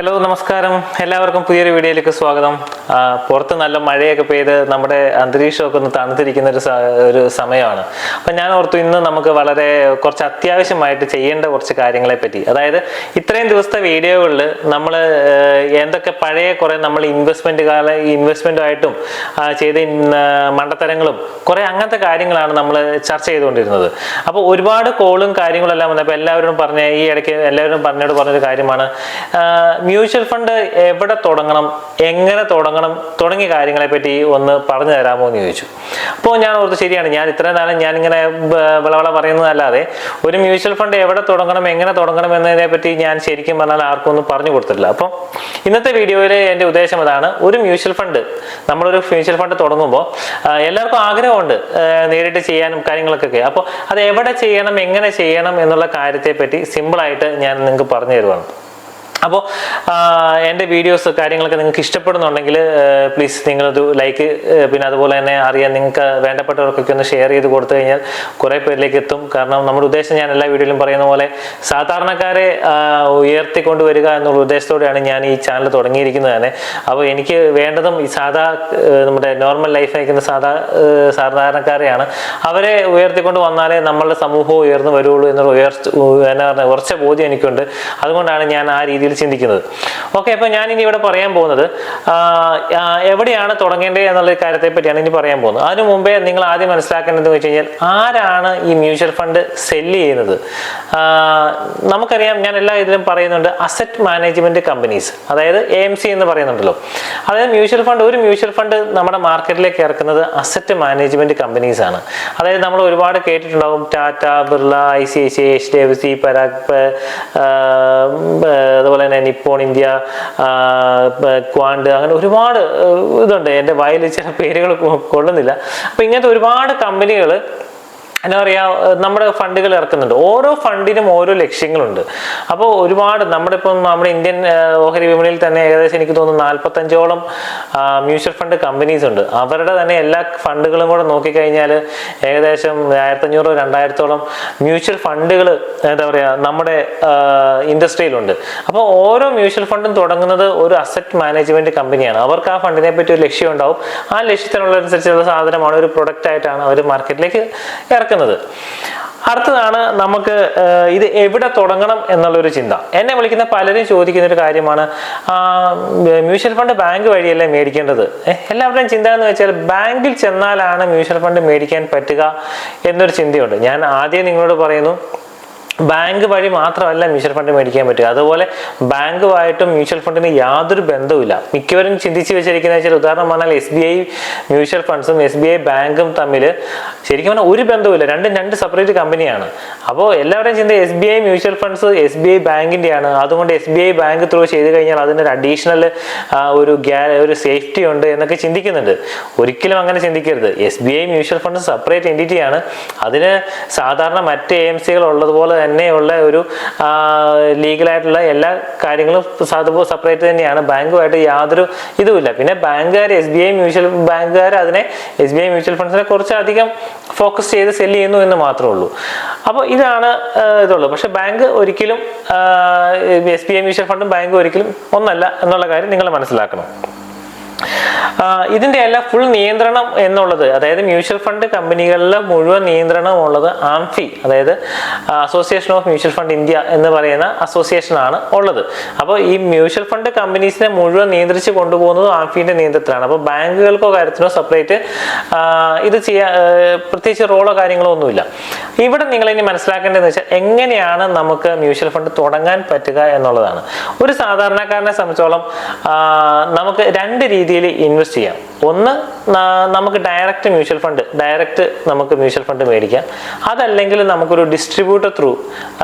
Hello നമസ്കാരം. എല്ലാവർക്കും പുതിയൊരു വീഡിയോയിലേക്ക് സ്വാഗതം. പുറത്ത് നല്ല മഴയൊക്കെ പെയ്ത് നമ്മുടെ അന്തരീക്ഷമൊക്കെ ഒന്ന് തണുത്തിരിക്കുന്ന ഒരു ഒരു സമയമാണ്. അപ്പം ഞാൻ ഓർത്തു ഇന്ന് നമുക്ക് വളരെ കുറച്ച് അത്യാവശ്യമായിട്ട് ചെയ്യേണ്ട കുറച്ച് കാര്യങ്ങളെ പറ്റി. അതായത് ഇത്രയും ദിവസത്തെ വീഡിയോകളിൽ നമ്മൾ എന്തൊക്കെ പഴയ കുറേ നമ്മൾ ഇൻവെസ്റ്റ്മെന്റ് കാല ഇൻവെസ്റ്റ്മെന്റുമായിട്ടും ചെയ്ത മണ്ടത്തരങ്ങളും കുറേ അങ്ങനത്തെ കാര്യങ്ങളാണ് നമ്മൾ ചർച്ച ചെയ്തുകൊണ്ടിരുന്നത്. അപ്പോൾ ഒരുപാട് കോളും കാര്യങ്ങളും എല്ലാം വന്നപ്പോൾ എല്ലാവരും പറഞ്ഞ ഈ ഇടയ്ക്ക് എല്ലാവരും പറഞ്ഞോട് പറഞ്ഞൊരു കാര്യമാണ് മ്യൂച്വൽ ഫണ്ട് എവിടെ തുടങ്ങണം എങ്ങനെ തുടങ്ങണം തുടങ്ങിയ കാര്യങ്ങളെ പറ്റി ഒന്ന് പറഞ്ഞു തരാമോ എന്ന് ചോദിച്ചു. അപ്പോൾ ഞാൻ ഓർത്ത് ശരിയാണ് ഞാൻ ഇത്രയും നാളും ഞാനിങ്ങനെ വിളവള പറയുന്നതല്ലാതെ ഒരു മ്യൂച്വൽ ഫണ്ട് എവിടെ തുടങ്ങണം എങ്ങനെ തുടങ്ങണം എന്നതിനെ പറ്റി ഞാൻ ശരിക്കും പറഞ്ഞാൽ ആർക്കും ഒന്നും പറഞ്ഞു കൊടുത്തിട്ടില്ല. അപ്പം ഇന്നത്തെ വീഡിയോയിൽ എന്റെ ഉദ്ദേശം അതാണ് ഒരു മ്യൂച്വൽ ഫണ്ട് നമ്മളൊരു മ്യൂച്വൽ ഫണ്ട് തുടങ്ങുമ്പോൾ എല്ലാവർക്കും ആഗ്രഹമുണ്ട് നേരിട്ട് ചെയ്യാനും കാര്യങ്ങളൊക്കെ അപ്പോൾ അത് എവിടെ ചെയ്യണം എങ്ങനെ ചെയ്യണം എന്നുള്ള കാര്യത്തെ പറ്റി സിമ്പിളായിട്ട് ഞാൻ നിങ്ങൾക്ക് പറഞ്ഞു തരുവാണ്. അപ്പോൾ എന്റെ വീഡിയോസ് കാര്യങ്ങളൊക്കെ നിങ്ങൾക്ക് ഇഷ്ടപ്പെടുന്നുണ്ടെങ്കിൽ പ്ലീസ് നിങ്ങളത് ലൈക്ക് പിന്നെ അതുപോലെ തന്നെ അറിയാൻ നിങ്ങൾക്ക് വേണ്ടപ്പെട്ടവർക്കൊക്കെ ഒന്ന് ഷെയർ ചെയ്ത് കൊടുത്തു കഴിഞ്ഞാൽ കുറേ പേരിലേക്ക് എത്തും. കാരണം നമ്മുടെ ഉദ്ദേശം ഞാൻ എല്ലാ വീഡിയോയിലും പറയുന്ന പോലെ സാധാരണക്കാരെ ഉയർത്തിക്കൊണ്ട് വരിക എന്നുള്ള ഉദ്ദേശത്തോടെയാണ് ഞാൻ ഈ ചാനൽ തുടങ്ങിയിരിക്കുന്നത് തന്നെ അപ്പോൾ എനിക്ക് വേണ്ടതും ഈ സാധാ നമ്മുടെ നോർമൽ ലൈഫ് നയിക്കുന്ന സാധാ സാധാരണക്കാരെയാണ്. അവരെ ഉയർത്തിക്കൊണ്ട് വന്നാലേ നമ്മളുടെ സമൂഹവും ഉയർന്നു വരുള്ളൂ എന്നുള്ള ഉയർച്ച എന്നാ പറഞ്ഞ ഉറച്ച ബോധ്യം എനിക്കുണ്ട്. അതുകൊണ്ടാണ് ഞാൻ ആ രീതിയിൽ ചിന്തിക്കുന്നത്. ഓക്കെ അപ്പോൾ ഞാൻ ഇനി ഇവിടെ പറയാൻ പോകുന്നത് എവിടെയാണ് തുടങ്ങേണ്ടത് എന്നുള്ള കാര്യത്തെ പറ്റിയാണ് ഇനി പറയാൻ പോകുന്നത്. അതിനു മുമ്പേ നിങ്ങൾ ആദ്യം മനസ്സിലാക്കേണ്ടത് വെച്ച് കഴിഞ്ഞാൽ ആരാണ് ഈ മ്യൂച്വൽ ഫണ്ട് സെല്ല് ചെയ്യുന്നത്? നമുക്കറിയാം ഞാൻ എല്ലാ ഇതിലും പറയുന്നുണ്ട് അസറ്റ് മാനേജ്മെന്റ് കമ്പനീസ് അതായത് എ എം സി എന്ന് പറയുന്നുണ്ടല്ലോ. അതായത് മ്യൂച്വൽ ഫണ്ട് ഒരു മ്യൂച്വൽ ഫണ്ട് നമ്മുടെ മാർക്കറ്റിലേക്ക് ഇറക്കുന്നത് അസറ്റ് മാനേജ്മെന്റ് കമ്പനീസ് ആണ്. അതായത് നമ്മൾ ഒരുപാട് കേട്ടിട്ടുണ്ടാവും Tata Birla I C I C H D F C Parag ബ- അതുപോലെ തന്നെ നിപ്പോൺ ഇന്ത്യ ക്വാണ്ട് അങ്ങനെ ഒരുപാട് ഇതുണ്ട്. എന്റെ വായിൽ ചില പേരുകൾ കൊള്ളുന്നില്ല. അപ്പം ഇങ്ങനത്തെ ഒരുപാട് കമ്പനികൾ എന്താ പറയുക നമ്മുടെ ഫണ്ടുകൾ ഇറക്കുന്നുണ്ട്. ഓരോ ഫണ്ടിനും ഓരോ ലക്ഷ്യങ്ങളുണ്ട്. അപ്പോൾ ഒരുപാട് നമ്മുടെ ഇപ്പം നമ്മുടെ ഇന്ത്യൻ ഓഹരി വിപണിയിൽ തന്നെ ഏകദേശം എനിക്ക് തോന്നുന്നു നാൽപ്പത്തഞ്ചോളം മ്യൂച്വൽ ഫണ്ട് കമ്പനീസ് ഉണ്ട്. അവരുടെ തന്നെ എല്ലാ ഫണ്ടുകളും കൂടെ നോക്കിക്കഴിഞ്ഞാൽ ഏകദേശം ആയിരത്തഞ്ഞൂറോ രണ്ടായിരത്തോളം മ്യൂച്വൽ ഫണ്ടുകൾ എന്താ പറയുക നമ്മുടെ ഇൻഡസ്ട്രിയിലുണ്ട്. അപ്പോൾ ഓരോ മ്യൂച്വൽ ഫണ്ടും തുടങ്ങുന്നത് ഒരു അസറ്റ് മാനേജ്മെന്റ് കമ്പനിയാണ്. അവർക്ക് ആ ഫണ്ടിനെ പറ്റി ഒരു ലക്ഷ്യം ഉണ്ടാവും. ആ ലക്ഷ്യത്തിനുള്ളതനുസരിച്ചുള്ള സാധനമാണ് ഒരു പ്രൊഡക്റ്റ് ആയിട്ടാണ് അവർ മാർക്കറ്റിലേക്ക് ഇറക്കുന്നത്. അടുത്തതാണ് നമുക്ക് ഇത് എവിടെ തുടങ്ങണം എന്നുള്ളൊരു ചിന്ത. എന്നെ വിളിക്കുന്ന പലരും ചോദിക്കുന്ന ഒരു കാര്യമാണ് മ്യൂച്വൽ ഫണ്ട് ബാങ്ക് വഴിയല്ലേ മേടിക്കേണ്ടത്? എല്ലാവരുടെയും ചിന്ത എന്ന് വെച്ചാൽ ബാങ്കിൽ ചെന്നാലാണ് മ്യൂച്വൽ ഫണ്ട് മേടിക്കാൻ പറ്റുക എന്നൊരു ചിന്തയുണ്ട്. ഞാൻ ആദ്യം നിങ്ങളോട് പറയുന്നു ബാങ്ക് വഴി മാത്രമല്ല മ്യൂച്വൽ ഫണ്ട് മേടിക്കാൻ പറ്റുക. അതുപോലെ ബാങ്കുമായിട്ടും മ്യൂച്വൽ ഫണ്ടിന് യാതൊരു ബന്ധവുമില്ല. മിക്കവരും ചിന്തിച്ച് വെച്ചിരിക്കുന്ന വെച്ചാൽ ഉദാഹരണം പറഞ്ഞാൽ എസ് ബി ഐ മ്യൂച്വൽ ഫണ്ട്സും എസ് ബി ഐ ബാങ്കും തമ്മിൽ ശരിക്കും പറഞ്ഞാൽ ഒരു ബന്ധവുമില്ല. രണ്ടും രണ്ട് സെപ്പറേറ്റ് കമ്പനിയാണ് അപ്പോൾ എല്ലാവരുടെയും ചിന്ത S B I mutual funds S B I ബാങ്കിന്റെയാണ് അതുകൊണ്ട് S B I bank through ചെയ്ത് കഴിഞ്ഞാൽ അതിനൊരു അഡീഷണൽ ഒരു ഗ്യാ ഒരു സേഫ്റ്റി ഉണ്ട് എന്നൊക്കെ ചിന്തിക്കുന്നുണ്ട്. ഒരിക്കലും അങ്ങനെ ചിന്തിക്കരുത്. S B I mutual funds separate എന്റിറ്റിയാണ് അതിന് സാധാരണ മറ്റ് എ എം സികൾ ഉള്ളതുപോലെ തന്നെയുള്ള ഒരു ലീഗലായിട്ടുള്ള എല്ലാ കാര്യങ്ങളും അതുപോലെ സെപ്പറേറ്റ് തന്നെയാണ്. ബാങ്കുമായിട്ട് യാതൊരു ഇതുമില്ല. പിന്നെ ബാങ്കുകാർ എസ് ബി ഐ മ്യൂച്വൽ ബാങ്കുകാർ അതിനെ എസ് ബി ഐ മ്യൂച്വൽ ഫണ്ട്സിനെ കുറച്ചധികം ഫോക്കസ് ചെയ്ത് സെൽ ചെയ്യുന്നു എന്ന് മാത്രമേ ഉള്ളൂ. അപ്പോൾ ഇതാണ് ഇതുള്ളൂ പക്ഷേ ബാങ്ക് ഒരിക്കലും എസ് ബി ഐ മ്യൂച്വൽ ഫണ്ടും ബാങ്കും ഒരിക്കലും ഒന്നല്ല എന്നുള്ള കാര്യം നിങ്ങൾ മനസ്സിലാക്കണം. ആ, ഇതിന്റെ എല്ലാം ഫുൾ നിയന്ത്രണം എന്നുള്ളത്. അതായത് മ്യൂച്വൽ ഫണ്ട് കമ്പനികളിലെ മുഴുവൻ നിയന്ത്രണം ഉള്ളത് ആംഫി അതായത് association of mutual fund India എന്ന് പറയുന്ന അസോസിയേഷൻ ആണ് ഉള്ളത്. അപ്പോൾ ഈ മ്യൂച്വൽ ഫണ്ട് കമ്പനീസിനെ മുഴുവൻ നിയന്ത്രിച്ച് കൊണ്ടുപോകുന്നത് ആംഫിന്റെ നിയന്ത്രണത്തിലാണ്. അപ്പോൾ ബാങ്കുകൾക്കോ കാര്യത്തിനോ സെപ്പറേറ്റ് ഇത് ചെയ്യാ പ്രത്യേകിച്ച് റോളോ കാര്യങ്ങളോ ഒന്നുമില്ല. ഇവിടെ നിങ്ങൾ ഇനി മനസ്സിലാക്കേണ്ടതെന്ന് വെച്ചാൽ എങ്ങനെയാണ് നമുക്ക് മ്യൂച്വൽ ഫണ്ട് തുടങ്ങാൻ പറ്റുക എന്നുള്ളതാണ്. ഒരു സാധാരണക്കാരനെ സംബന്ധിച്ചോളം നമുക്ക് രണ്ട് രീതിയിൽ ഇൻവെസ്റ്റ് ചെയ്യാം ഒന്ന് നമുക്ക് ഡയറക്റ്റ് മ്യൂച്വൽ ഫണ്ട് ഡയറക്റ്റ് നമുക്ക് മ്യൂച്വൽ ഫണ്ട് മേടിക്കാം. അതല്ലെങ്കിൽ നമുക്കൊരു ഡിസ്ട്രിബ്യൂട്ടർ ത്രൂ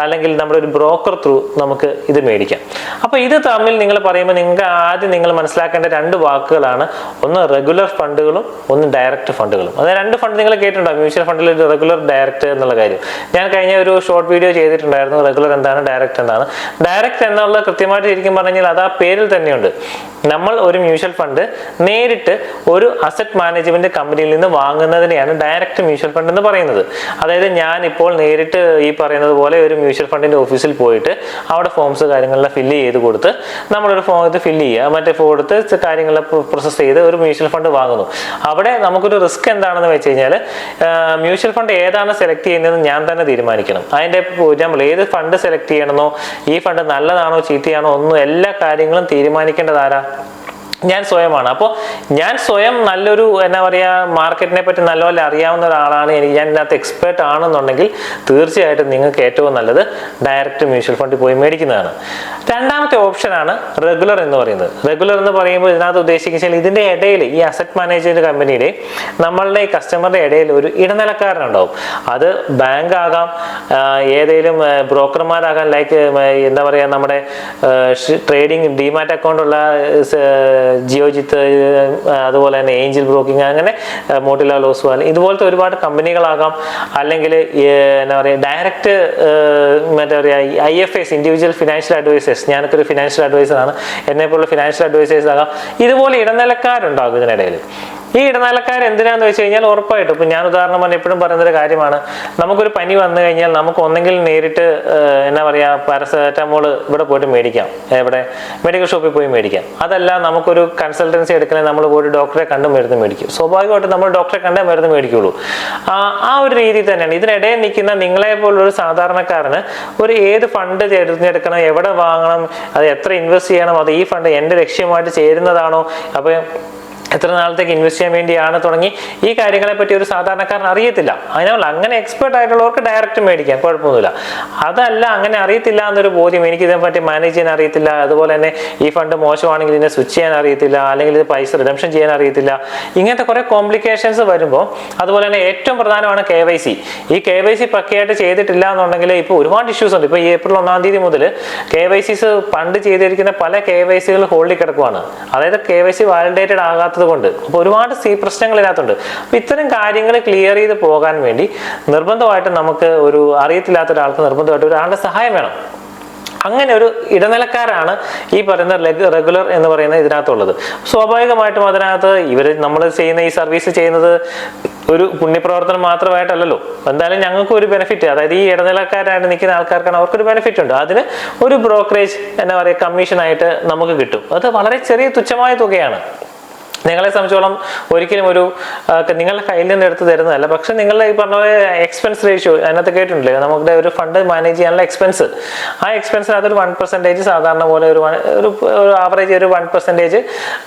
അല്ലെങ്കിൽ നമ്മുടെ ഒരു ബ്രോക്കർ ത്രൂ നമുക്ക് ഇത് മേടിക്കാം. അപ്പോൾ ഇത് തമ്മിൽ നിങ്ങൾ പറയുമ്പോൾ നിങ്ങൾക്ക് ആദ്യം നിങ്ങൾ മനസ്സിലാക്കേണ്ട രണ്ട് വാക്കുകളാണ്. ഒന്ന് റെഗുലർ ഫണ്ടുകളും ഒന്ന് ഡയറക്റ്റ് ഫണ്ടുകളും അതായത് രണ്ട് ഫണ്ട് നിങ്ങൾ കേട്ടിട്ടുണ്ടോ? മ്യൂച്വൽ ഫണ്ടിൽ റെഗുലർ ഡയറക്റ്റ് എന്നുള്ള കാര്യം. ഞാൻ കഴിഞ്ഞ ഒരു ഷോർട്ട് വീഡിയോ ചെയ്തിട്ടുണ്ടായിരുന്നു റെഗുലർ എന്താണ് ഡയറക്റ്റ് എന്താണ്. ഡയറക്റ്റ് എന്നുള്ളത് കൃത്യമായിട്ട് ശരിക്കും പറഞ്ഞാൽ അത് ആ പേരിൽ തന്നെയുണ്ട്. നമ്മൾ ഒരു മ്യൂച്വൽ ഫണ്ട് നേരിട്ട് ഒരു അസറ്റ് മാനേജ്മെന്റ് കമ്പനിയിൽ നിന്ന് വാങ്ങുന്നതിനെയാണ് ഡയറക്റ്റ് മ്യൂച്വൽ ഫണ്ട് എന്ന് പറയുന്നത്. അതായത് ഞാൻ ഇപ്പോൾ നേരിട്ട് ഈ പറയുന്നത് പോലെ ഒരു മ്യൂച്വൽ ഫണ്ടിന്റെ ഓഫീസിൽ പോയിട്ട് അവിടെ ഫോംസ് കാര്യങ്ങളെല്ലാം ഫില്ല് ചെയ്ത് കൊടുത്ത് നമ്മളൊരു ഫോം ഇത് ഫില്ല് ചെയ്യുക മറ്റേ ഫോം എടുത്ത് കാര്യങ്ങളെല്ലാം പ്രോസസ്സ് ചെയ്ത് ഒരു മ്യൂച്വൽ ഫണ്ട് വാങ്ങുന്നു. അവിടെ നമുക്കൊരു റിസ്ക് എന്താണെന്ന് വെച്ച് കഴിഞ്ഞാൽ മ്യൂച്വൽ ഫണ്ട് ഏതാണ് സെലക്ട് ചെയ്യുന്നത് ഞാൻ തന്നെ തീരുമാനിക്കണം. അതിന്റെ നമ്മൾ ഏത് ഫണ്ട് സെലക്ട് ചെയ്യണമെന്നോ ഈ ഫണ്ട് നല്ലതാണോ ചീത്തയാണോ ഒന്നും എല്ലാ കാര്യങ്ങളും തീരുമാനിക്കേണ്ടത് ആരാ? ഞാൻ സ്വയമാണ്. അപ്പോൾ ഞാൻ സ്വയം നല്ലൊരു എന്നാ പറയുക മാർക്കറ്റിനെ പറ്റി നല്ലപോലെ അറിയാവുന്ന ഒരാളാണ് എനിക്ക് ഞാൻ ഇതിനകത്ത് എക്സ്പേർട്ട് ആണെന്നുണ്ടെങ്കിൽ തീർച്ചയായിട്ടും നിങ്ങൾക്ക് ഏറ്റവും നല്ലത് ഡയറക്റ്റ് മ്യൂച്വൽ ഫണ്ടിൽ പോയി മേടിക്കുന്നതാണ്. രണ്ടാമത്തെ ഓപ്ഷനാണ് റെഗുലർ എന്ന് പറയുന്നത്. റെഗുലർ എന്ന് പറയുമ്പോൾ ഇതിനകത്ത് ഉദ്ദേശിക്കുന്നത് ഇതിന്റെ ഇടയിൽ ഈ അസറ്റ് മാനേജ്മെന്റ് കമ്പനിയുടെ നമ്മളുടെ ഈ കസ്റ്റമറുടെ ഇടയിൽ ഒരു ഇടനിലക്കാരനുണ്ടാവും. അത് ബാങ്ക് ആകാം ഏതെങ്കിലും ബ്രോക്കർമാരാകാം ലൈക്ക് എന്താ പറയുക നമ്മുടെ ട്രേഡിംഗ് ഡിമാറ്റ് അക്കൗണ്ട് ഉള്ള ജിയോജിത്ത് അതുപോലെ തന്നെ ഏഞ്ചൽ ബ്രോക്കിംഗ് അങ്ങനെ മോട്ടിലാൽ ഓസ്വാൻ ഇതുപോലത്തെ ഒരുപാട് കമ്പനികളാകാം. അല്ലെങ്കിൽ എന്താ പറയുക ഡയറക്റ്റ് മറ്റേ പറയുക I F S individual financial advisors ഞാനൊക്കെ ഒരു ഫിനാൻഷ്യൽ അഡ്വൈസറാണ് എന്നെ പോലുള്ള ഫിനാൻഷ്യൽ അഡ്വൈസേഴ്സ് ആകാം. ഇതുപോലെ ഇടനിലക്കാരുണ്ടാകും ഇതിനിടയിൽ. ഈ ഇടനിലക്കാർ എന്തിനാന്ന് വെച്ച് കഴിഞ്ഞാൽ ഉറപ്പായിട്ടും ഇപ്പം ഞാൻ ഉദാഹരണം പറഞ്ഞ എപ്പോഴും പറയുന്നൊരു കാര്യമാണ്. നമുക്കൊരു പനി വന്നു കഴിഞ്ഞാൽ നമുക്ക് ഒന്നെങ്കിൽ നേരിട്ട് എന്നാ പറയുക പാരസെറ്റമോൾ ഇവിടെ പോയിട്ട് മേടിക്കാം. എവിടെ? മെഡിക്കൽ ഷോപ്പിൽ പോയി മേടിക്കാം. അതല്ല നമുക്കൊരു കൺസൾട്ടൻസി എടുക്കണമെങ്കിൽ നമ്മൾ പോയിട്ട് ഡോക്ടറെ കണ്ട് മരുന്ന് മേടിക്കും. സ്വാഭാവികമായിട്ടും നമ്മൾ ഡോക്ടറെ കണ്ടേ മരുന്ന് മേടിക്കുള്ളൂ. ആ ഒരു രീതിയിൽ തന്നെയാണ്. ഇതിനിടയിൽ നിൽക്കുന്ന നിങ്ങളെ പോലൊരു സാധാരണക്കാരന് ഒരു ഏത് ഫണ്ട് തിരഞ്ഞെടുക്കണം എവിടെ വാങ്ങണം അത് എത്ര ഇൻവെസ്റ്റ് ചെയ്യണം അത് ഈ ഫണ്ട് എന്റെ ലക്ഷ്യമായിട്ട് ചേരുന്നതാണോ? അപ്പോൾ എത്ര നാളത്തേക്ക് ഇൻവെസ്റ്റ് ചെയ്യാൻ വേണ്ടിയാണ് തുടങ്ങി. ഈ കാര്യങ്ങളെ പറ്റി ഒരു സാധാരണക്കാരൻ അറിയത്തില്ല. അതിനാൽ അങ്ങനെ എക്സ്പെർട്ട് ആയിട്ടുള്ളവർക്ക് ഡയറക്റ്റ് മേടിക്കാം കുഴപ്പമൊന്നുമില്ല. അതല്ല അങ്ങനെ അറിയത്തില്ല എന്നൊരു ബോധ്യം എനിക്ക് ഇതിനെ പറ്റി മാനേജ് ചെയ്യാൻ അറിയത്തില്ല. അതുപോലെ തന്നെ ഈ ഫണ്ട് മോശമാണെങ്കിൽ ഇതിനെ സ്വിച്ച് ചെയ്യാൻ അറിയത്തില്ല. അല്ലെങ്കിൽ ഇത് പൈസ റിഡംഷൻ ചെയ്യാൻ അറിയത്തില്ല. ഇങ്ങനത്തെ കുറെ കോംപ്ലിക്കേഷൻസ് വരുമ്പോൾ അതുപോലെ തന്നെ ഏറ്റവും പ്രധാനമാണ് കെ വൈ സി ഈ കെ വൈ സി പക്കയായിട്ട് ചെയ്തിട്ടില്ല എന്നുണ്ടെങ്കിൽ ഇപ്പോൾ ഒരുപാട് ഇഷ്യൂസ് ഉണ്ട്. ഇപ്പോൾ ഏപ്രിൽ ഒന്നാം തീയതി മുതൽ കെ വൈ സിസ് പണ്ട് ചെയ്തിരിക്കുന്ന പല കെ വൈ സികൾ ഹോൾഡിൽ കിടക്കുവാണ്. അതായത് കെ വൈ സി വാലിഡേറ്റഡ് ആകാത്തത് കൊണ്ട് അപ്പോൾ ഒരുപാട് സി പ്രശ്നങ്ങൾ ഇതിനകത്തുണ്ട്. അപ്പോൾ ഇത്തരം കാര്യങ്ങൾ ക്ലിയർ ചെയ്ത് പോകാൻ വേണ്ടി നിർബന്ധമായിട്ട് നമുക്ക് ഒരു അറിയത്തില്ലാത്ത ഒരാൾക്ക് നിർബന്ധമായിട്ട് ഒരാളുടെ സഹായം വേണം. അങ്ങനെ ഒരു ഇടനിലക്കാരാണ് ഈ പറയുന്ന റെഗുലർ എന്ന് പറയുന്ന ഇതിനകത്തുള്ളത്. സ്വാഭാവികമായിട്ടും അതിനകത്ത് ഇവർ നമ്മൾ ചെയ്യുന്ന ഈ സർവീസ് ചെയ്യുന്നത് ഒരു പുണ്യപ്രവർത്തനം മാത്രമായിട്ടല്ലല്ലോ. എന്തായാലും ഞങ്ങൾക്ക് ഒരു ബെനിഫിറ്റ് അതായത് ഈ ഇടനിലക്കാരായിട്ട് നിൽക്കുന്ന ആൾക്കാർക്കാണ് അവർക്കൊരു ബെനിഫിറ്റ് ഉണ്ട്. അതിന് ഒരു ബ്രോക്കറേജ് എന്താ പറയുക കമ്മീഷനായിട്ട് നമുക്ക് കിട്ടും. അത് വളരെ ചെറിയ തുച്ഛമായ തുകയാണ്. നിങ്ങളെ സംബന്ധിച്ചോളം ഒരിക്കലും ഒരു നിങ്ങളുടെ കയ്യിൽ നിന്ന് എടുത്ത് തരുന്നതല്ല. പക്ഷെ നിങ്ങളുടെ ഈ പറഞ്ഞ പോലെ എക്സ്പെൻസ് റേഷ്യോ അതിനകത്ത് കേട്ടിട്ടില്ലേ? നമ്മുടെ ഒരു ഫണ്ട് മാനേജ് ചെയ്യാനുള്ള എക്സ്പെൻസ് ആ എക്സ്പെൻസിനകത്ത് ഒരു വൺ പെർസെന്റേജ് സാധാരണ പോലെ ഒരു ഒരു ആവറേജ് ഒരു വൺ പെർസെന്റേജ്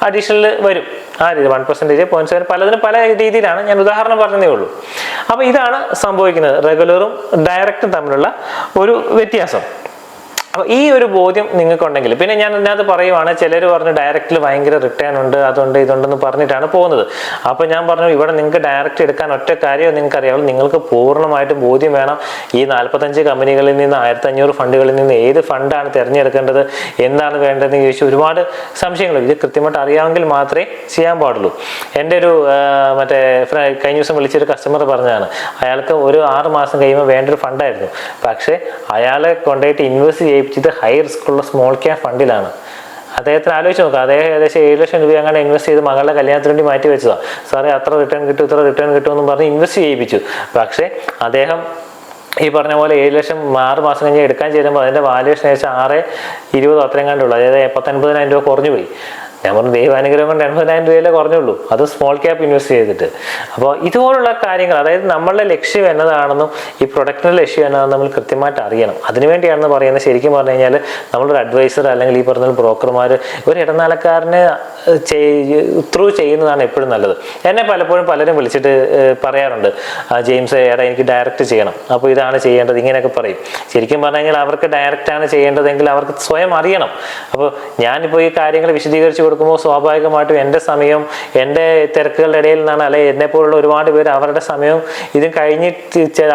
അഡീഷണൽ വരും. ആ രീതി വൺ പെർസെന്റേജ് പോയിന്റ് സെവൻ പലതിനും പല രീതിയിലാണ് ഞാൻ ഉദാഹരണം പറഞ്ഞതേ ഉള്ളൂ. അപ്പോൾ ഇതാണ് സംഭവിക്കുന്നത്. റെഗുലറും ഡയറക്റ്റും തമ്മിലുള്ള ഒരു വ്യത്യാസം. അപ്പോൾ ഈ ഒരു ബോധ്യം നിങ്ങൾക്കുണ്ടെങ്കിൽ പിന്നെ ഞാൻ ഇതിനകത്ത് പറയുവാണ് ചിലർ പറഞ്ഞു ഡയറക്റ്റിൽ ഭയങ്കര റിട്ടേൺ ഉണ്ട് അതുണ്ട് ഇതുണ്ടെന്ന് പറഞ്ഞിട്ടാണ് പോകുന്നത്. അപ്പോൾ ഞാൻ പറഞ്ഞു ഇവിടെ നിങ്ങൾക്ക് ഡയറക്റ്റ് എടുക്കാൻ ഒറ്റ കാര്യമോ നിങ്ങൾക്ക് അറിയാവുള്ളൂ നിങ്ങൾക്ക് പൂർണമായിട്ടും ബോധ്യം വേണം. ഈ നാൽപ്പത്തഞ്ച് കമ്പനികളിൽ നിന്ന് ആയിരത്തി അഞ്ഞൂറ് ഫണ്ടുകളിൽ നിന്ന് ഏത് ഫണ്ടാണ് തിരഞ്ഞെടുക്കേണ്ടത് എന്താണ് വേണ്ടതെന്ന് ചോദിച്ചു ഒരുപാട് സംശയങ്ങൾ ഇത് കൃത്യമായിട്ട് അറിയാമെങ്കിൽ മാത്രമേ ചെയ്യാൻ പാടുള്ളൂ. എന്റെ ഒരു മറ്റേ കഴിഞ്ഞ ദിവസം വിളിച്ചൊരു കസ്റ്റമർ പറഞ്ഞതാണ് അയാൾക്ക് ഒരു ആറ് മാസം കഴിയുമ്പോൾ വേണ്ട ഒരു ഫണ്ടായിരുന്നു. പക്ഷേ അയാളെ കൊണ്ടുപോയിട്ട് ഇൻവെസ്റ്റ് ചെയ്യിപ്പിച്ചത് ഹൈ റിസ്ക് ഉള്ള സ്മോൾ ക്യാപ് ഫണ്ടിലാണ് അദ്ദേഹത്തിന് ആലോചിച്ച് നോക്കാം. അദ്ദേഹം ഏകദേശം ഏഴ് ലക്ഷം രൂപ അങ്ങനെ ഇൻവെസ്റ്റ് ചെയ്ത് മകളുടെ കല്യാണത്തിന് വേണ്ടി മാറ്റി വെച്ചതാണ് സാറേ അത്ര റിട്ടേൺ കിട്ടും ഇത്ര റിട്ടേൺ കിട്ടുമെന്നും പറഞ്ഞ് ഇൻവെസ്റ്റ് ചെയ്യിപ്പിച്ചു. പക്ഷേ അദ്ദേഹം ഈ പറഞ്ഞ പോലെ ഏഴ് ലക്ഷം ആറ് മാസം കഴിഞ്ഞ് എടുക്കാൻ ചേരുമ്പോൾ അതിന്റെ വാല്യുവേഷൻ ഏകദേശം ആറ് ഇരുപതോ അത്രയും കണ്ടുള്ളൂ അതായത് പത്തൊൻപതിനായിരം രൂപ കുറഞ്ഞു പോയി. ഞാൻ പറഞ്ഞു ദൈവാനുഗ്രഹം കൊണ്ട് എൺപതിനായിരം രൂപയിലേ കുറഞ്ഞുള്ളൂ. അത് സ്മോൾ ക്യാപ്പ് ഇൻവെസ്റ്റ് ചെയ്തിട്ട്. അപ്പോൾ ഇതുപോലുള്ള കാര്യങ്ങൾ അതായത് നമ്മളുടെ ലക്ഷ്യം എന്നതാണെന്നും ഈ പ്രൊഡക്റ്റിന്റെ ലക്ഷ്യം എന്നതാണെന്നും നമ്മൾ കൃത്യമായിട്ട് അറിയണം. അതിനുവേണ്ടിയാണെന്ന് പറയുന്നത് ശരിക്കും പറഞ്ഞു കഴിഞ്ഞാൽ നമ്മളൊരു അഡ്വൈസർ അല്ലെങ്കിൽ ഈ പറഞ്ഞ ബ്രോക്കർമാർ ഒരു ഇടനിലക്കാരനെ ത്രൂ ചെയ്യുന്നതാണ് എപ്പോഴും നല്ലത്. എന്നെ പലപ്പോഴും പലരും വിളിച്ചിട്ട് പറയാറുണ്ട്. "ആ, ജെയിംസ് ഏടാ എനിക്ക് ഡയറക്റ്റ് ചെയ്യണം. അപ്പോൾ ഇതാണ് ചെയ്യേണ്ടത് ഇങ്ങനെയൊക്കെ പറയും. ശരിക്കും പറഞ്ഞു കഴിഞ്ഞാൽ അവർക്ക് ഡയറക്റ്റാണ് ചെയ്യേണ്ടതെങ്കിൽ അവർക്ക് സ്വയം അറിയണം. അപ്പോൾ ഞാനിപ്പോൾ ഈ കാര്യങ്ങൾ വിശദീകരിച്ച് കൊടുക്കുമ്പോൾ സ്വാഭാവികമായിട്ടും എന്റെ സമയം എന്റെ തിരക്കുകളുടെ ഇടയിൽ നിന്നാണ് അല്ലെ എന്നെ പോലുള്ള ഒരുപാട് പേര് അവരുടെ സമയം ഇത് കഴിഞ്ഞ്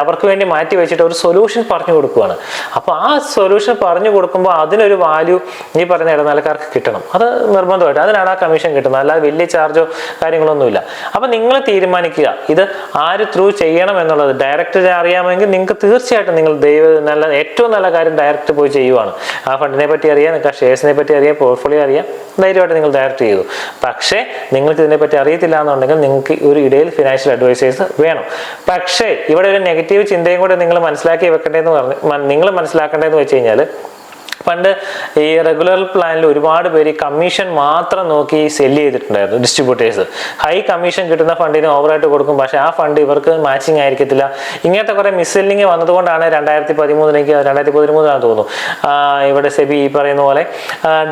അവർക്ക് വേണ്ടി മാറ്റി വെച്ചിട്ട് ഒരു സൊല്യൂഷൻ പറഞ്ഞു കൊടുക്കുകയാണ് അപ്പോൾ ആ സൊല്യൂഷൻ പറഞ്ഞു കൊടുക്കുമ്പോൾ അതിനൊരു വാല്യൂ ഈ പറയുന്ന ഇടനിലക്കാർക്ക് കിട്ടണം. അത് നിർബന്ധമായിട്ട്. അതിനാണ് ആ കമ്മീഷൻ കിട്ടുന്നത്. അല്ലാതെ വലിയ ചാർജോ കാര്യങ്ങളൊന്നുമില്ല. അപ്പോൾ നിങ്ങൾ തീരുമാനിക്കുക. ഇത് ആര് ത്രൂ ചെയ്യണം എന്നുള്ളത്. ഡയറക്റ്റ് അറിയാമെങ്കിൽ നിങ്ങൾക്ക് തീർച്ചയായിട്ടും നിങ്ങൾ ദൈവ നല്ല ഏറ്റവും നല്ല കാര്യം ഡയറക്റ്റ് പോയി ചെയ്യുവാണ്. ആ ഫണ്ടിനെ പറ്റി അറിയാം നിങ്ങൾക്ക് ആ ഷെയർസിനെ പറ്റി അറിയാം പോർട്ട്ഫോളിയോ അറിയാം. ധൈര്യമായിട്ട് നിങ്ങൾ ഡയറക്റ്റ് ചെയ്തു. പക്ഷേ നിങ്ങൾക്ക് ഇതിനെപ്പറ്റി അറിയത്തില്ല എന്നുണ്ടെങ്കിൽ നിങ്ങൾക്ക് ഒരു ഇടയിൽ ഫിനാൻഷ്യൽ അഡ്വൈസേഴ്സ് വേണം. പക്ഷേ ഇവിടെ ഒരു നെഗറ്റീവ് ചിന്തയും കൂടെ നിങ്ങൾ മനസ്സിലാക്കി വെക്കേണ്ടതെന്ന് പറഞ്ഞ് നിങ്ങൾ മനസ്സിലാക്കേണ്ടതെന്ന് വെച്ച് കഴിഞ്ഞാൽ പണ്ട് ഈ റെഗുലർ പ്ലാനിൽ ഒരുപാട് പേര് കമ്മീഷൻ മാത്രം നോക്കി സെൽ ചെയ്തിട്ടുണ്ടായിരുന്നു ഡിസ്ട്രിബ്യൂട്ടേഴ്സ് ഹൈ കമ്മീഷൻ കിട്ടുന്ന ഫണ്ടിന് ഓവറായിട്ട് കൊടുക്കും പക്ഷേ ആ ഫണ്ട് ഇവർക്ക് മാച്ചിങ് ആയിരിക്കത്തില്ല. ഇങ്ങനത്തെ കുറേ മിസ്സെല്ലിങ് വന്നതുകൊണ്ടാണ് രണ്ടായിരത്തി പതിമൂന്നിലേക്ക് രണ്ടായിരത്തി പതിമൂന്നിലാണ് തോന്നുന്നു ഇവിടെ സെബി ഈ പറയുന്ന പോലെ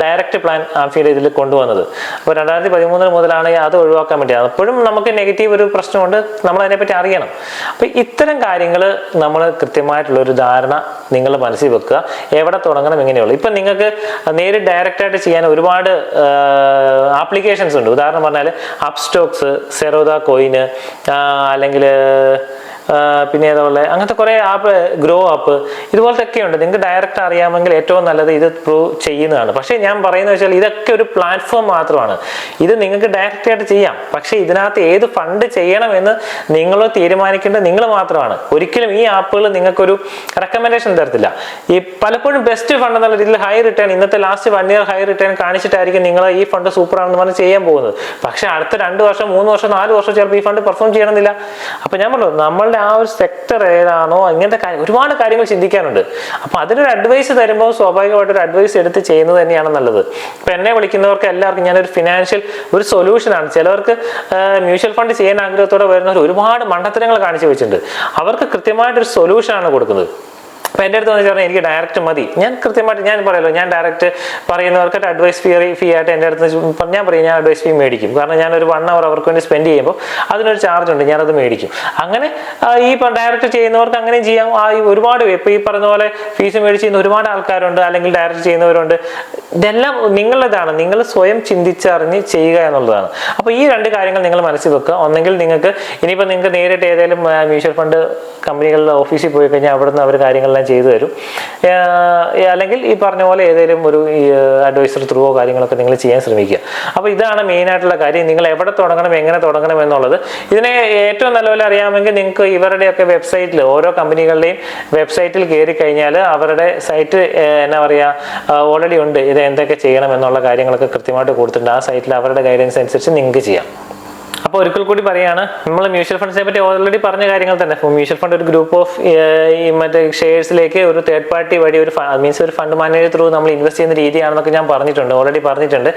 ഡയറക്റ്റ് പ്ലാൻ ആംഫിയുടെ ഇതിൽ കൊണ്ടുവന്നത്. അപ്പോൾ രണ്ടായിരത്തി പതിമൂന്നിന് മുതലാണ് അത് ഒഴിവാക്കാൻ പറ്റിയത്. അപ്പോഴും നമുക്ക് നെഗറ്റീവ് ഒരു പ്രശ്നമുണ്ട് നമ്മൾ അതിനെപ്പറ്റി അറിയണം. അപ്പോൾ ഇത്തരം കാര്യങ്ങൾ നമ്മൾ കൃത്യമായിട്ടുള്ള ഒരു ധാരണ നിങ്ങൾ മനസ്സിൽ വെക്കുക. എവിടെ തുടങ്ങണം എങ്ങനെയുള്ളൂ ഇപ്പം നിങ്ങൾക്ക് നേരിട്ട് ഡയറക്റ്റായിട്ട് ചെയ്യാൻ ഒരുപാട് ആപ്ലിക്കേഷൻസ് ഉണ്ട്. ഉദാഹരണം പറഞ്ഞാൽ അപ്സ്റ്റോക്സ് സെറോദ കോയിന് അല്ലെങ്കിൽ പിന്നെ ഏതുപോലെ അങ്ങനത്തെ കുറേ ആപ്പ് ഗ്രോ ആപ്പ് ഇതുപോലത്തെ ഒക്കെ ഉണ്ട്. നിങ്ങൾക്ക് ഡയറക്റ്റ് അറിയാമെങ്കിൽ ഏറ്റവും നല്ലത് ഇത് പ്രൂവ് ചെയ്യുന്നതാണ്. പക്ഷേ ഞാൻ പറയുന്നത് വെച്ചാൽ ഇതൊക്കെ ഒരു പ്ലാറ്റ്ഫോം മാത്രമാണ്. ഇത് നിങ്ങൾക്ക് ഡയറക്റ്റ് ആയിട്ട് ചെയ്യാം. പക്ഷേ ഇതിനകത്ത് ഏത് ഫണ്ട് ചെയ്യണമെന്ന് നിങ്ങൾ തീരുമാനിക്കേണ്ടത് നിങ്ങൾ മാത്രമാണ്. ഒരിക്കലും ഈ ആപ്പുകൾ നിങ്ങൾക്കൊരു റെക്കമെൻഡേഷൻ തരത്തില്ല. ഈ പലപ്പോഴും ബെസ്റ്റ് ഫണ്ട് എന്നുള്ള രീതിയിൽ ഹൈ റിട്ടേൺ ഇന്നത്തെ last one year high return കാണിച്ചിട്ടായിരിക്കും നിങ്ങൾ ഈ ഫണ്ട് സൂപ്പറാണെന്ന് പറഞ്ഞ് ചെയ്യാൻ പോകുന്നത്. പക്ഷേ അടുത്ത രണ്ട് വർഷം മൂന്ന് വർഷം നാല് വർഷം ചിലപ്പോൾ ഈ ഫണ്ട് പെർഫോം ചെയ്യണമെന്നില്ല. അപ്പോൾ ഞാൻ പറഞ്ഞു നമ്മളുടെ ആ ഒരു സെക്ടർ ഏതാണോ ഇങ്ങനത്തെ കാര്യം ഒരുപാട് കാര്യങ്ങൾ ചിന്തിക്കാനുണ്ട്. അപ്പോൾ അതിനൊരു അഡ്വൈസ് തരുമ്പോൾ സ്വാഭാവികമായിട്ട് ഒരു അഡ്വൈസ് എടുത്ത് ചെയ്യുന്നത് തന്നെയാണ് നല്ലത്. ഇപ്പം എന്നെ വിളിക്കുന്നവർക്ക് എല്ലാവർക്കും ഞാനൊരു ഫിനാൻഷ്യൽ ഒരു സൊല്യൂഷനാണ് ചിലവർക്ക് മ്യൂച്വൽ ഫണ്ട് ചെയ്യാൻ ആഗ്രഹത്തോടെ വരുന്നവർ ഒരുപാട് മണ്ടത്തരങ്ങൾ കാണിച്ചു വെച്ചിട്ടുണ്ട്. അവർക്ക് കൃത്യമായിട്ടൊരു സൊല്യൂഷനാണ് കൊടുക്കുന്നത്. അപ്പം എന്റെ അടുത്ത് വന്ന് പറഞ്ഞാൽ എനിക്ക് ഡയറക്റ്റ് മതി. ഞാൻ കൃത്യമായിട്ട് ഞാൻ പറയല്ലോ ഞാൻ ഡയറക്റ്റ് പറയുന്നവർക്ക് അഡ്വൈസ് ഫീ ഫീ ആയിട്ട് എന്റെ അടുത്ത് ഞാൻ പറയും ഞാൻ അഡ്വൈസ് ഫീ മേടിക്കും. കാരണം ഞാനൊരു വൺ അവർ അവർക്ക് വേണ്ടി സ്പെൻഡ് ചെയ്യുമ്പോൾ അതിനൊരു ചാർജ് ഉണ്ട് ഞാനത് മേടിക്കും. അങ്ങനെ ഈ ഡയറക്റ്റ് ചെയ്യുന്നവർക്ക് അങ്ങനെയും ചെയ്യാം. ഒരുപാട് ഇപ്പോൾ ഈ പറഞ്ഞ പോലെ ഫീസ് മേടിച്ച് ചെയ്യുന്ന ഒരുപാട് ആൾക്കാരുണ്ട് അല്ലെങ്കിൽ ഡയറക്റ്റ് ചെയ്യുന്നവരുണ്ട്. ഇതെല്ലാം നിങ്ങളുടേതാണ്. നിങ്ങൾ സ്വയം ചിന്തിച്ചറിഞ്ഞ് ചെയ്യുക എന്നുള്ളതാണ്. അപ്പോൾ ഈ രണ്ട് കാര്യങ്ങൾ നിങ്ങൾ മനസ്സിൽ വെക്കുക. ഒന്നെങ്കിൽ നിങ്ങൾക്ക് ഇനിയിപ്പോൾ നിങ്ങൾക്ക് നേരിട്ട് ഏതെങ്കിലും മ്യൂച്വൽ ഫണ്ട് കമ്പനികളുടെ ഓഫീസിൽ പോയി കഴിഞ്ഞാൽ അവിടുന്ന് അവർ കാര്യങ്ങളെല്ലാം ചെയ്തു തരും. അല്ലെങ്കിൽ ഈ പറഞ്ഞ പോലെ ഏതെങ്കിലും ഒരു അഡ്വൈസർ ത്രൂവോ കാര്യങ്ങളൊക്കെ നിങ്ങൾ ചെയ്യാൻ ശ്രമിക്കുക. അപ്പോൾ ഇതാണ് മെയിനായിട്ടുള്ള കാര്യം. നിങ്ങൾ എവിടെ തുടങ്ങണം എങ്ങനെ തുടങ്ങണം എന്നുള്ളത്. ഇതിനെ ഏറ്റവും നല്ലപോലെ അറിയാമെങ്കിൽ നിങ്ങൾക്ക് ഇവരുടെയൊക്കെ വെബ്സൈറ്റിൽ ഓരോ കമ്പനികളുടെയും വെബ്സൈറ്റിൽ കയറി കഴിഞ്ഞാൽ അവരുടെ സൈറ്റ് എന്നാ പറയുക ഓൾറെഡി ഉണ്ട്. ഇത് എന്തൊക്കെ ചെയ്യണം എന്നുള്ള കാര്യങ്ങളൊക്കെ കൃത്യമായിട്ട് കൊടുത്തിട്ടുണ്ട്. ആ സൈറ്റിൽ അവരുടെ ഗൈഡൻസ് അനുസരിച്ച് നിങ്ങൾക്ക് ചെയ്യാം. അപ്പോൾ ഒരിക്കൽ കൂടി പറയാണ് നമ്മൾ മ്യൂച്വൽ ഫണ്ട്സിനെ പറ്റി ഓൾറെഡി പറഞ്ഞ കാര്യങ്ങൾ തന്നെ. മ്യൂച്വൽ ഫണ്ട് ഒരു ഗ്രൂപ്പ് ഓഫ് ഈ മറ്റേ ഷെയർസിലേക്ക് ഒരു തേർഡ് പാർട്ടി വഴി ഒരു മീൻസ് ഒരു ഫണ്ട് മാനേജർ ത്രൂ നമ്മൾ ഇൻവെസ്റ്റ് ചെയ്യുന്ന രീതിയാണെന്നൊക്കെ ഞാൻ പറഞ്ഞിട്ടുണ്ട് ഓൾറെഡി പറഞ്ഞിട്ടുണ്ട്.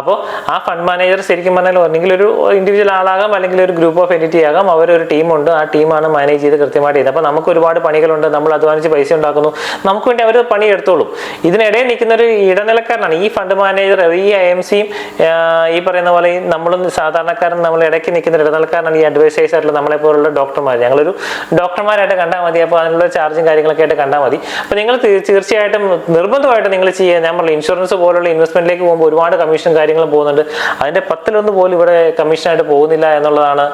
അപ്പോൾ ആ ഫണ്ട് മാനേജർ ശരിക്കും പറഞ്ഞാൽ ഒന്നെങ്കിൽ ഒരു ഇൻഡിവിജ്വൽ ആളാകാം അല്ലെങ്കിൽ ഒരു ഗ്രൂപ്പ് ഓഫ് എന്റിറ്റി ആകാം. അവരൊരു ടീമുണ്ട് ആ ടീമാണ് മാനേജ് ചെയ്ത് കൃത്യമായിട്ട് ചെയ്യുന്നത്. അപ്പോൾ നമുക്ക് ഒരുപാട് പണികളുണ്ട് നമ്മൾ അധ്വാനിച്ച് പൈസ ഉണ്ടാക്കുന്നു. നമുക്ക് വേണ്ടി അവർ പണി എടുത്തോളും. ഇതിനിടയിൽ നിൽക്കുന്ന ഒരു ഇടനിലക്കാരനാണ് ഈ ഫണ്ട് മാനേജർ ഈ ഐ എം സിയും ഈ പറയുന്ന പോലെ നമ്മളും സാധാരണക്കാരൻ നമ്മൾ ഇടയ്ക്ക് നിൽക്കുന്ന ഒരു ഇടനിലക്കാരനാണ് ഈ അഡ്വൈസേഴ്സ് ആയിട്ടുള്ള നമ്മളെ പോലുള്ള ഡോക്ടർമാർ ഞങ്ങളൊരു ഡോക്ടർമാരായിട്ട് കണ്ടാൽ മതി. അപ്പോൾ അതിനുള്ള ചാർജും കാര്യങ്ങളൊക്കെ ആയിട്ട് കണ്ടാൽ മതി. അപ്പോൾ നിങ്ങൾ തീർച്ചയായിട്ടും നിർബന്ധമായിട്ട് നിങ്ങൾ ചെയ്യുക. ഞാൻ പറഞ്ഞ ഇൻഷുറൻസ് പോലുള്ള ഇൻവെസ്റ്റ്മെന്റിലേക്ക് പോകുമ്പോൾ ഒരുപാട് കമ്മീഷൻ കാര്യങ്ങളും പോകുന്നുണ്ട്. അതിന്റെ പത്തിലൊന്ന് പോലും ഇവിടെ കമ്മീഷനായിട്ട് പോകുന്നില്ല എന്നുള്ളതാണ്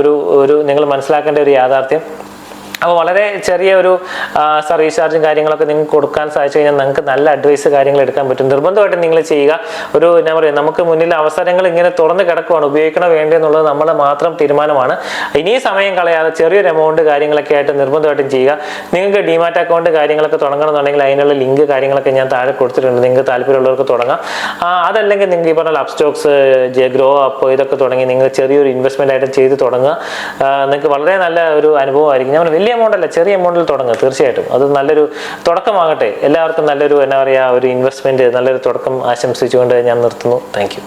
ഒരു ഒരു നിങ്ങൾ മനസ്സിലാക്കേണ്ട ഒരു യാഥാർത്ഥ്യം. അപ്പോൾ വളരെ ചെറിയ ഒരു സർവീസ് ചാർജും കാര്യങ്ങളൊക്കെ നിങ്ങൾക്ക് കൊടുക്കാൻ സാധിച്ചു കഴിഞ്ഞാൽ നിങ്ങൾക്ക് നല്ല അഡ്വൈസ് കാര്യങ്ങൾ എടുക്കാൻ പറ്റും. നിർബന്ധമായിട്ട് നിങ്ങൾ ചെയ്യുക. ഒരു ഞാൻ പറയുക നമുക്ക് മുന്നിൽ അവസരങ്ങൾ ഇങ്ങനെ തുറന്ന് കിടക്കുവാണ്. ഉപയോഗിക്കണോ വേണ്ടേ എന്നുള്ളത് നമ്മുടെ മാത്രം തീരുമാനമാണ്. ഇനിയും സമയം കളയാതെ ചെറിയൊരു എമൗണ്ട് കാര്യങ്ങളൊക്കെ ആയിട്ട് നിർബന്ധമായിട്ടും ചെയ്യുക. നിങ്ങൾക്ക് ഡിമാറ്റ് അക്കൗണ്ട് കാര്യങ്ങളൊക്കെ തുടങ്ങണമെന്നുണ്ടെങ്കിൽ അതിനുള്ള ലിങ്ക് കാര്യങ്ങളൊക്കെ ഞാൻ താഴെ കൊടുത്തിട്ടുണ്ട്. നിങ്ങൾക്ക് താല്പര്യമുള്ളവർക്ക് തുടങ്ങാം. അതല്ലെങ്കിൽ നിങ്ങൾക്ക് ഈ പറഞ്ഞ അപ് സ്റ്റോക്സ് ഗ്രോ അപ്പ് ഇതൊക്കെ തുടങ്ങി നിങ്ങൾ ചെറിയൊരു ഇൻവെസ്റ്റ്മെന്റ് ആയിട്ട് ചെയ്ത് തുടങ്ങുക. നിങ്ങൾക്ക് വളരെ നല്ല ഒരു അനുഭവമായിരിക്കും. ഞാൻ വലിയ എമൗണ്ട് അല്ല ചെറിയ എമൗണ്ടിൽ തുടങ്ങുക തീർച്ചയായിട്ടും. അത് നല്ലൊരു തുടക്കമാകട്ടെ എല്ലാവർക്കും നല്ലൊരു എന്താ പറയുക ഒരു ഇൻവെസ്റ്റ്മെന്റ് നല്ലൊരു തുടക്കം ആശംസിച്ചുകൊണ്ട് ഞാൻ നിർത്തുന്നു. താങ്ക്